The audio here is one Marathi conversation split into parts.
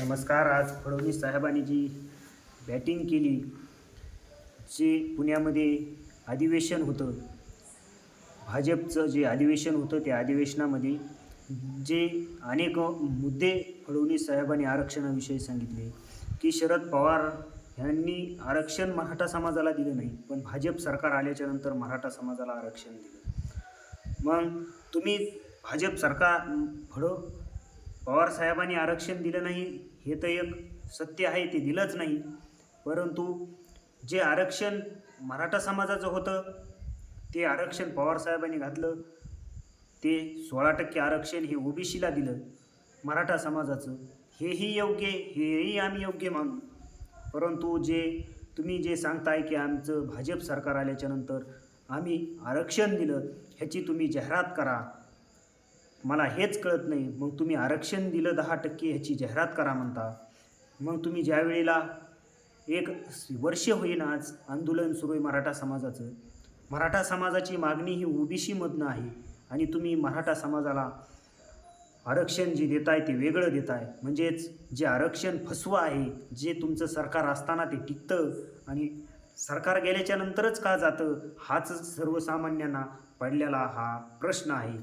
नमस्कार. आज फडणवीस साहेबांनी जी बॅटिंग केली जे पुण्यामध्ये अधिवेशन होतं भाजपचं जे अधिवेशन होतं त्या अधिवेशनामध्ये जे अनेक मुद्दे फडणवीस साहेबांनी आरक्षणाविषयी सांगितले की शरद पवार यांनी आरक्षण मराठा समाजाला दिलं नाही पण भाजप सरकार आल्याच्यानंतर मराठा समाजाला आरक्षण दिलं. मग तुम्ही भाजप सरकार फडो पवार साहेबांनी आरक्षण दिलं नाही हे तर एक सत्य आहे ते दिलंच नाही. परंतु जे आरक्षण मराठा समाजाचं होतं ते आरक्षण पवारसाहेबांनी घातलं. ते सोळा टक्के आरक्षण हे ओबीसीला दिलं मराठा समाजाचं. हेही योग्य हेही आम्ही योग्य मानू. परंतु जे तुम्ही जे सांगताय की आमचं भाजप सरकार आल्याच्यानंतर आम्ही आरक्षण दिलं ह्याची तुम्ही जाहिरात करा. मला हेच कळत नाही. मग तुम्ही आरक्षण दिलं दहा टक्के ह्याची जाहिरात करा म्हणता. मग तुम्ही ज्या वेळेला एक वर्ष होईन आज आंदोलन सुरू आहे मराठा समाजाचं. मराठा समाजाची मागणी ही ओबीसीमधनं आहे आणि तुम्ही मराठा समाजाला आरक्षण जे देताय ते वेगळं देताय. म्हणजेच जे आरक्षण फसवं आहे जे तुमचं सरकार असताना ते टिकतं आणि सरकार गेल्याच्या नंतरच का जातं हाच सर्वसामान्यांना पडलेला हा प्रश्न आहे.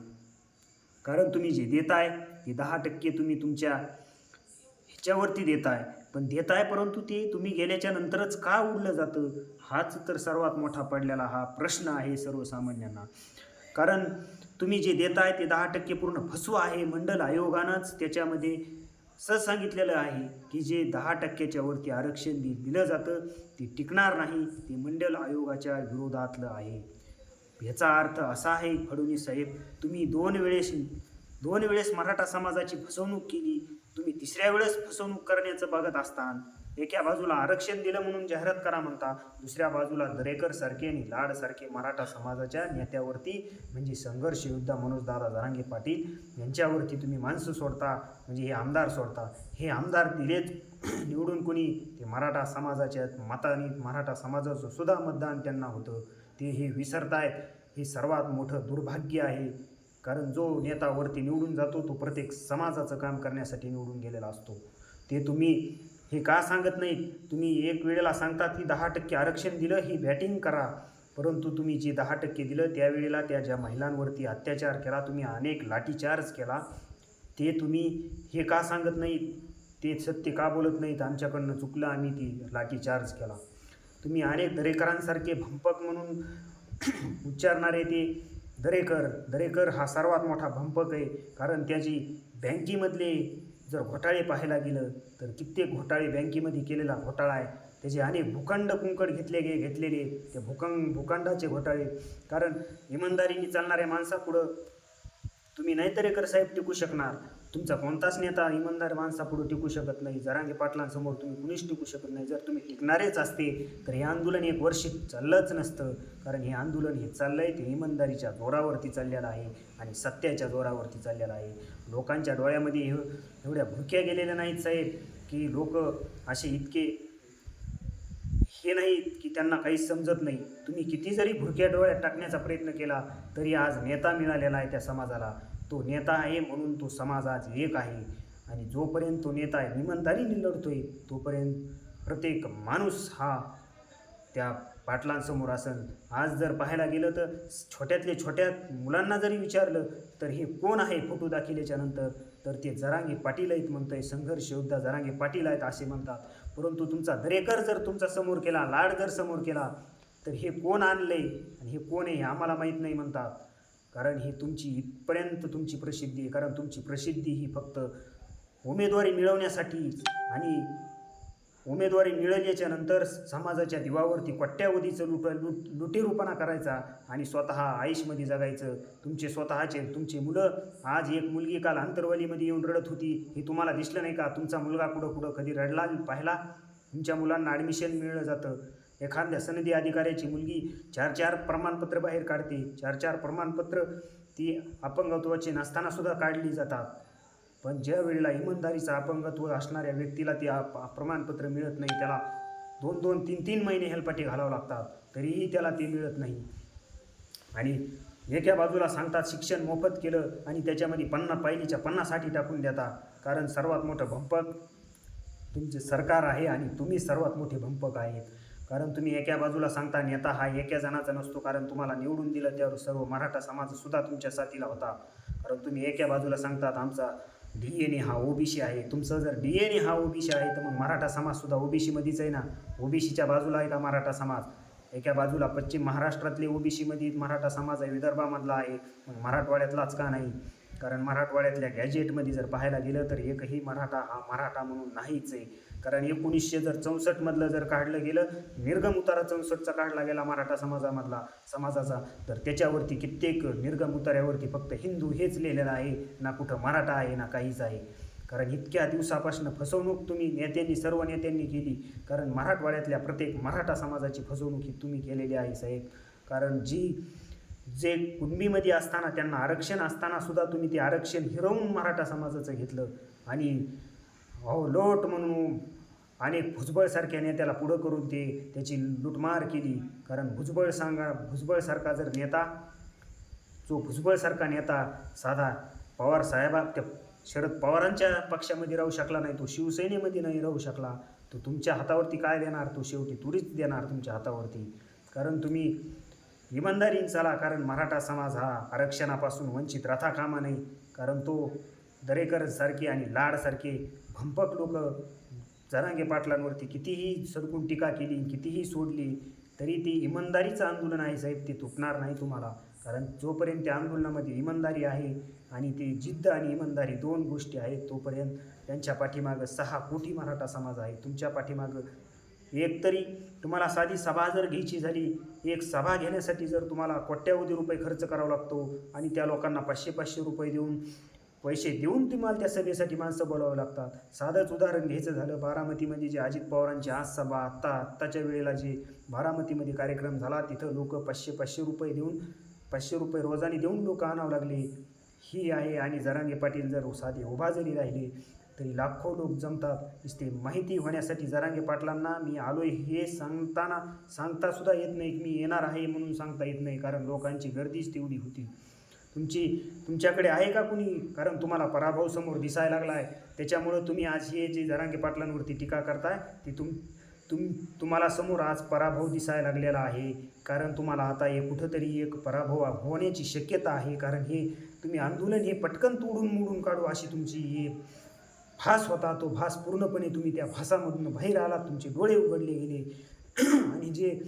कारण तुम्ही जे देताय ते दहा टक्के तुम्ही तुमच्या ह्याच्यावरती देताय. पण देताय परंतु ते तुम्ही गेल्याच्या नंतरच का उडलं जातं? हाच तर सर्वात मोठा पडलेला हा प्रश्न आहे सर्वसामान्यांना. कारण तुम्ही जे देताय ते दहा टक्के पूर्ण फसवं आहे. मंडल आयोगानंच त्याच्यामध्ये सहज सांगितलेलं आहे की जे दहा टक्क्याच्या वरती आरक्षण दि दिलं जातं ते टिकणार नाही. ते मंडल आयोगाच्या विरोधातलं आहे. याचा अर्थ असा आहे फडणवीस साहेब तुम्ही दोन वेळेस दोन वेळेस मराठा समाजाची फसवणूक केली तुम्ही तिसऱ्या वेळेस फसवणूक करण्याचं बघत असताना. एका बाजूला आरक्षण दिलं म्हणून जाहिरात करा म्हणता दुसऱ्या बाजूला दरेकर सारखे आणि लाड सारखे मराठा समाजाच्या नेत्यावरती म्हणजे संघर्ष योद्धा मनोजदादा जरांगे पाटील यांच्यावरती तुम्ही माणसं सोडता म्हणजे हे आमदार सोडता. हे आमदार दिलेच निवडून कोणी ते मराठा समाजाच्या मताने मराठा समाजाचं सुद्धा मतदान त्यांना होतं. ते हे विसरतायत. हे सर्वात मोठं दुर्भाग्य आहे. कारण जो नेता वरती निवडून जातो तो प्रत्येक समाजाचं काम करण्यासाठी निवडून गेलेला असतो. ते तुम्ही हे का सांगत नाहीत? तुम्ही एक वेळेला सांगतात की दहा टक्के आरक्षण दिलं ही बॅटिंग करा. परंतु तुम्ही जे दहा टक्के दिलं त्यावेळेला त्या ज्या महिलांवरती अत्याचार केला तुम्ही अनेक लाठीचार्ज केला ते तुम्ही हे का सांगत नाहीत? ते सत्य का बोलत नाहीत? आमच्याकडनं चुकलं आम्ही ती लाठीचार्ज केला. तुम्ही अनेक दरेकरांसारखे भंपक म्हणून उच्चारणारे ते दरेकर दरेकर हा सर्वात मोठा भंपक आहे. कारण त्याची बँकेमधले जर घोटाळे पाहायला गेलं तर कित्येक घोटाळे बँकेमध्ये केलेला घोटाळा आहे. त्याचे अनेक भूखंड कुंकड घेतले गे घेतलेले ते भूखंड भूखंडाचे घोटाळे कारण इमानदारीने चालणाऱ्या माणसापुढं तुम्ही नाही दरेकर साहेब टिकू शकणार. तुमचा कोणताच नेता इमानदार माणसापुढे टिकू शकत नाही. जरांगे पाटलांसमोर तुम्ही कुणीच टिकू शकत नाही. जर तुम्ही टिकणारेच असते तर हे आंदोलन एक वर्ष चाललंच नसतं. कारण हे आंदोलन हे चाललं आहे ते इमानदारीच्या जोरावरती चाललेलं आहे आणि सत्याच्या जोरावरती चाललेलं आहे. लोकांच्या डोळ्यामध्ये एव एवढ्या भुक्या गेलेल्या नाहीत साहेब की लोक असे इतके हे नाही की त्यांना काहीच समजत नाही. तुम्ही किती जरी भुरक्या डोळ्यात टाकण्याचा प्रयत्न केला तरी आज नेता मिळालेला आहे त्या समाजाला. तो नेता आहे म्हणून तो समाज आज एक आहे. आणि जोपर्यंत तो नेता इमानदारीने लढतो आहे तोपर्यंत प्रत्येक माणूस हा त्या पाटलांसमोर असन. आज जर पाहायला गेलं तर छोट्यातले छोट्या मुलांना जरी विचारलं तर हे कोण आहे फोटो दाखिल्याच्या नंतर? तर ते जरांगे पाटील आहेत म्हणतंय संघर्ष योद्धा जरांगे पाटील आहेत असे म्हणतात. परंतु तुमचा दरेकर जर तुमचा समोर केला लाड जर समोर केला तर हे कोण आणलंय आणि हे कोण आहे हे आम्हाला माहीत नाही म्हणतात. कारण ही तुमची इथपर्यंत तुमची प्रसिद्धी आहे. कारण तुमची प्रसिद्धी ही फक्त उमेदवारी मिळवण्यासाठी आणि उमेदवारी मिळवल्याच्या नंतर समाजाच्या दिवावरती कोट्यावधीचं लुट लुट लुटेरूपणा करायचा आणि स्वतः आयुषमध्ये जगायचं. तुमचे स्वतःचे तुमचे मुलं. आज एक मुलगी काल अंतरवलीमध्ये येऊन रडत होती. हे तुम्हाला दिसलं नाही का? तुमचा मुलगा कुठं कुठं कधी रडला पाहिला? तुमच्या मुलांना ॲडमिशन मिळलं जातं. एखाद्या सनदी अधिकाऱ्याची मुलगी चार चार प्रमाणपत्र बाहेर काढते. चार चार प्रमाणपत्र ती अपंगत्वाची नसतानासुद्धा काढली जातात. पण ज्या वेळेला इमानदारीचं अपंगत्व असणाऱ्या व्यक्तीला ते प्रमाणपत्र मिळत नाही त्याला दोन दोन तीन तीन महिने हेलपाटे घालावं लागतात. तरीही त्याला ते मिळत नाही. आणि एका बाजूला सांगतात शिक्षण मोफत केलं आणि त्याच्यामध्ये पन्नास पहिलीच्या पन्नासाठी टाकून देता. कारण सर्वात मोठं भंपक तुमचे सरकार आहे आणि तुम्ही सर्वात मोठे भंपक आहेत. कारण तुम्ही एका बाजूला सांगता नेता हा एका जणाचा नसतो कारण तुम्हाला निवडून दिलं त्यावर सर्व मराठा समाजसुद्धा तुमच्या साथीला होता. कारण तुम्ही एका बाजूला सांगतात आमचा डी एन ए हा ओबीसी आहे. तुमचं जर डी एन ए हा ओबीसी आहे तर मग मराठा समाजसुद्धा ओबीसीमध्येच आहे ना? ओबीसीच्या बाजूला आहे का मराठा समाज? एका बाजूला पश्चिम महाराष्ट्रातले ओबीसीमध्ये मराठा समाज आहे विदर्भामधला आहे. मग मराठवाड्यातलाच का नाही? कारण मराठवाड्यातल्या गॅजेटमध्ये जर पाहायला गेलं तर एकही मराठा हा मराठा म्हणून नाहीच आहे. कारण एकोणीसशे जर चौसष्टमधलं जर काढलं गेलं निर्गम उतारा चौसष्टचा काढला गेला मराठा समाजामधला समाजाचा तर त्याच्यावरती कित्येक निर्गम उतार्यावरती फक्त हिंदू हेच लिहिलेलं आहे ना कुठं मराठा आहे ना काहीच आहे. कारण इतक्या दिवसापासून फसवणूक तुम्ही नेत्यांनी सर्व नेत्यांनी केली. कारण मराठवाड्यातल्या प्रत्येक मराठा समाजाची फसवणूक ही तुम्ही केलेली आहे साहेब. कारण जी जे कुणबीमध्ये असताना त्यांना आरक्षण असताना सुद्धा तुम्ही ते आरक्षण हिरवून मराठा समाजाचं घेतलं. आणि लोट म्हणून आणि भुजबळसारख्या नेत्याला पुढं करून ते त्याची लुटमार केली. कारण भुजबळ सांगा भुजबळसारखा जर नेता जो भुजबळसारखा नेता साधा पवार साहेबा त्या शरद पवारांच्या पक्षामध्ये राहू शकला नाही तो शिवसेनेमध्ये नाही राहू शकला तो तुमच्या हातावरती काय देणार? तो शेवटी तुरीच देणार तुमच्या हातावरती. कारण तुम्ही इमानदारीन चाला कारण मराठा समाज हा आरक्षणापासून वंचित राहता कामा नाही. कारण तो दरेकरसारखे आणि लाडसारखे भंपक लोक जरांगे पाटलांवरती कितीही सडकून टीका केली कितीही सोडली तरी ती इमानदारीचं आंदोलन आहे साहेब ते तुटणार नाही तुम्हाला. कारण जोपर्यंत त्या आंदोलनामध्ये इमानदारी आहे आणि ती जिद्द आणि इमानदारी दोन गोष्टी आहेत तोपर्यंत त्यांच्या पाठीमागं सहा कोटी मराठा समाज आहे. तुमच्या पाठीमागं एक तरी तुम्हाला साधी सभा जर घ्यायची झाली एक सभा घेण्यासाठी जर तुम्हाला कोट्यावधी रुपये खर्च करावा लागतो आणि त्या लोकांना पाचशे पाचशे रुपये देऊन पैसे देऊन तुम्हाला त्या सभेसाठी माणसं बोलावं लागतात. साधंच उदाहरण घ्यायचं झालं बारामतीमध्ये म्हणजे जे अजित पवारांची आज सभा आत्ता आत्ताच्या वेळेला जे बारामतीमध्ये कार्यक्रम झाला तिथं लोक पाचशे पाचशे रुपये देऊन पाचशे रुपये रोजाने देऊन लोक आणावं लागले. ही आहे आणि जरांगे पाटील जर साधे उभा जरी राहिले तरी लाखो लोक जमतात. नुसते माहिती होण्यासाठी जरांगे पाटलांना मी आलोय हे सांगताना सांगता सुद्धा येत नाही की मी येणार आहे म्हणून सांगता येत नाही कारण लोकांची गर्दीच तेवढी होती. तुमची तुमच्याकडे आहे का कुणी? कारण तुम्हाला पराभव समोर दिसायला लागला आहे त्याच्यामुळं तुम्ही आज हे जे जरांगे पाटलांवरती टीका करताय ती तुम तुम तुम्हाला समोर आज पराभव दिसायला लागलेला आहे. कारण तुम्हाला आता हे कुठंतरी एक पराभव होण्याची शक्यता आहे. कारण हे तुम्ही आंदोलन हे पटकन तोडून मोडून काढू अशी तुमची हे भास होता. तो भास पूर्णपणे तुम्ही त्या भासामधून बाहेर आलात. तुमचे डोळे उघडले गेले. आणि जे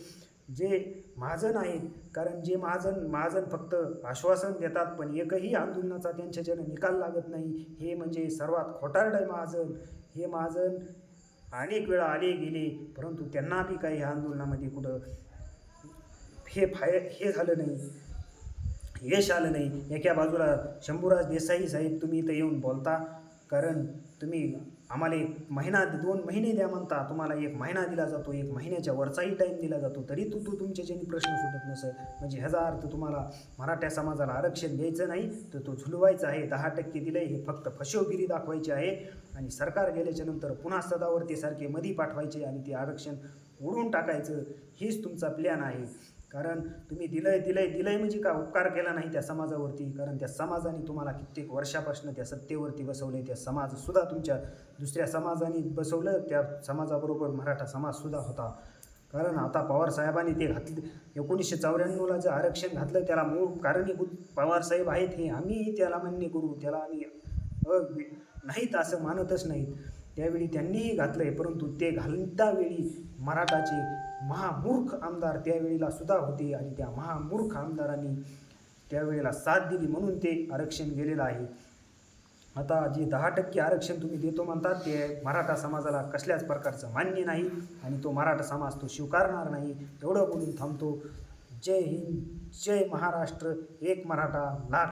जे महाजन आहेत कारण जे महाजन महाजन फक्त आश्वासन देतात पण एकही आंदोलनाचा त्यांच्याच्यानं निकाल लागत नाही. हे म्हणजे सर्वात खोटारड आहे महाजन. हे महाजन अनेक वेळा आले गेले परंतु त्यांना बी काही ह्या आंदोलनामध्ये कुठं हे फाय हे झालं नाही. यश आलं नाही. एका बाजूला शंभूराज देसाई साहेब तुम्ही इथं येऊन बोलता कारण तुम्ही आम्हाला एक महिना दोन महिने द्या म्हणता तुम्हाला एक महिना दिला जातो एक महिन्याच्या वरचाही टाईम दिला जातो तरी तू तू तुमच्या ज्यांनी प्रश्न सुटत नसेल म्हणजे ह्याचा अर्थ तुम्हाला मराठा समाजाला आरक्षण द्यायचं नाही तर तो झुलवायचा आहे दहा टक्के दिलं हे फक्त फसवगिरी दाखवायची आहे. आणि सरकार गेल्याच्यानंतर पुन्हा सदावर्तीसारखे मधी पाठवायचे आणि ते आरक्षण उडवून टाकायचं हेच तुमचा प्लॅन आहे. कारण तुम्ही दिलंय दिलंय दिलंय म्हणजे का उपकार केला नाही त्या समाजावरती? कारण त्या समाजाने तुम्हाला कित्येक वर्षापासून त्या सत्तेवरती बसवले त्या समाजसुद्धा तुमच्या दुसऱ्या समाजाने बसवलं त्या समाजाबरोबर मराठा समाजसुद्धा होता. कारण आता पवार साहेबांनी ते घातले एकोणीसशे चौऱ्याण्णवला जे आरक्षण घातलं त्याला मूळ कारणीभूत पवारसाहेब आहेत हे आम्ही त्याला मान्य करू त्याला आम्ही नाहीत असं मानतच नाहीत. त्यावेळी त्यांनीही घातलं आहे परंतु ते घालता वेळी मराठाचे महामूर्ख आमदार त्यावेळेला सुद्धा होते आणि त्या महामूर्ख आमदारांनी त्यावेळेला साथ दिली म्हणून ते आरक्षण गेलेलं आहे. आता जे दहा टक्के आरक्षण तुम्ही देतो म्हणतात ते मराठा समाजाला कसल्याच प्रकारचं मान्य नाही आणि तो मराठा समाज तो स्वीकारणार नाही. एवढं बोलून थांबतो. जय हिंद जय महाराष्ट्र. एक मराठा लाट